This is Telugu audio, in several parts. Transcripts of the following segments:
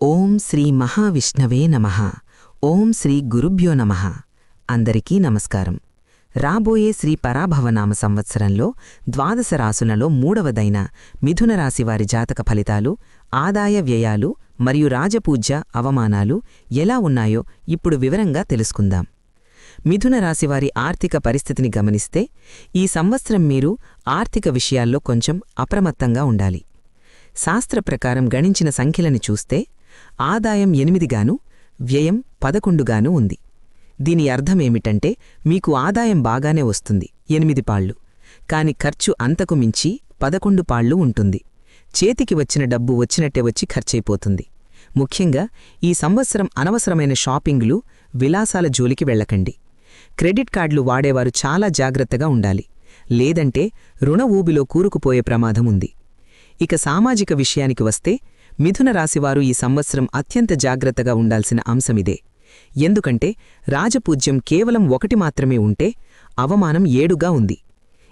ఓం శ్రీ మహావిష్ణవే నమ. ఓం శ్రీ గురుభ్యో నమ. అందరికీ నమస్కారం. రాబోయే శ్రీ పరాభవనామ సంవత్సరంలో ద్వాదశ రాసులలో మూడవదైన మిథునరాశివారి జాతక ఫలితాలు ఆదాయ వ్యయాలు మరియు రాజపూజ్య అవమానాలు ఎలా ఉన్నాయో ఇప్పుడు వివరంగా తెలుసుకుందాం. మిథున రాశివారి ఆర్థిక పరిస్థితిని గమనిస్తే ఈ సంవత్సరం మీరు ఆర్థిక విషయాల్లో కొంచెం అప్రమత్తంగా ఉండాలి. శాస్త్ర ప్రకారం గణించిన సంఖ్యలని చూస్తే ఆదాయం ఎనిమిదిగాను వ్యయం పదకొండుగాను ఉంది. దీని అర్థమేమిటంటే మీకు ఆదాయం బాగానే వస్తుంది ఎనిమిది పాళ్ళు. కాని ఖర్చు అంతకు మించి పదకొండు పాళ్ళు ఉంటుంది. చేతికి వచ్చిన డబ్బు వచ్చినట్టే వచ్చి ఖర్చయిపోతుంది ముఖ్యంగా ఈ సంవత్సరం అనవసరమైన షాపింగ్లు విలాసాల జోలికి వెళ్ళకండి. క్రెడిట్ కార్డులు వాడేవారు చాలా జాగ్రత్తగా ఉండాలి. లేదంటే రుణ ఊబిలో కూరుకుపోయే ప్రమాదం ఉంది ఇక సామాజిక విషయానికి వస్తే మిథున రాశివారు ఈ సంవత్సరం అత్యంత జాగ్రత్తగా ఉండాల్సిన అంశమిదే. ఎందుకంటే రాజపూజ్యం కేవలం ఒకటి మాత్రమే ఉంటే అవమానం ఏడుగా ఉంది.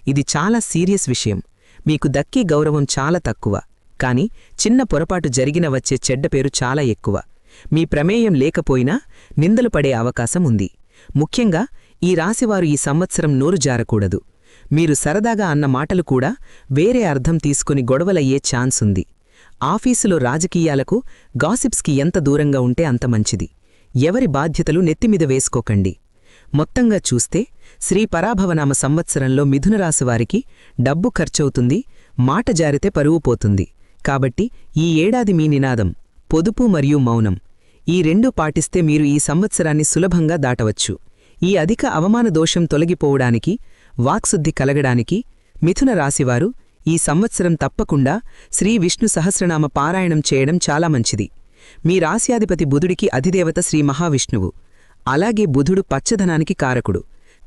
ఇది చాలా సీరియస్ విషయం. మీకు దక్కే గౌరవం చాలా తక్కువ. కాని చిన్న పొరపాటు జరిగిన వచ్చే చెడ్డ పేరు చాలా ఎక్కువ. మీ ప్రమేయం లేకపోయినా నిందలు పడే అవకాశం ఉంది. ముఖ్యంగా ఈ రాశివారు ఈ సంవత్సరం నోరు జారకూడదు. మీరు సరదాగా అన్న మాటలు కూడా వేరే అర్థం తీసుకుని గొడవలయ్యే ఛాన్స్ ఉంది. ఆఫీసులో రాజకీయాలకు గాసిప్స్కి ఎంత దూరంగా ఉంటే అంత మంచిది. ఎవరి బాధ్యతలు నెత్తిమీద వేసుకోకండి. మొత్తంగా చూస్తే శ్రీ పరాభవనామ సంవత్సరంలో మిథునరాశివారికి డబ్బు ఖర్చవుతుంది మాట జారితే పరువు పోతుంది. కాబట్టి ఈ ఏడాది మీ నినాదం పొదుపు మరియు మౌనం. ఈ రెండూ పాటిస్తే మీరు ఈ సంవత్సరాన్ని సులభంగా దాటవచ్చు. ఈ అధిక అవమాన దోషం తొలగిపోవడానికి వాక్శుద్ధి కలగడానికి మిథున రాశివారు ఈ సంవత్సరం తప్పకుండా శ్రీ విష్ణు సహస్రనామ పారాయణం చేయడం చాలా మంచిది. మీ రాశ్యాధిపతి బుధుడికి అధిదేవత శ్రీ మహావిష్ణువు. అలాగే బుధుడు పచ్చధనానికి కారకుడు.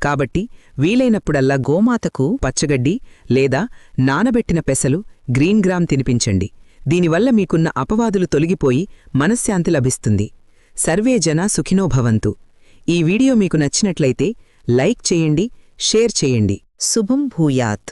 కాబట్టి వీలైనప్పుడల్లా గోమాతకు పచ్చగడ్డి లేదా నానబెట్టిన పెసలు గ్రీన్ గ్రామ్ తినిపించండి. దీనివల్ల మీకున్న అపవాదులు తొలగిపోయి మనశ్శాంతి లభిస్తుంది. సర్వే జన సుఖినోభవంతు ఈ వీడియో మీకు నచ్చినట్లయితే లైక్ చేయండి షేర్ చేయండి. శుభం భూయాత్.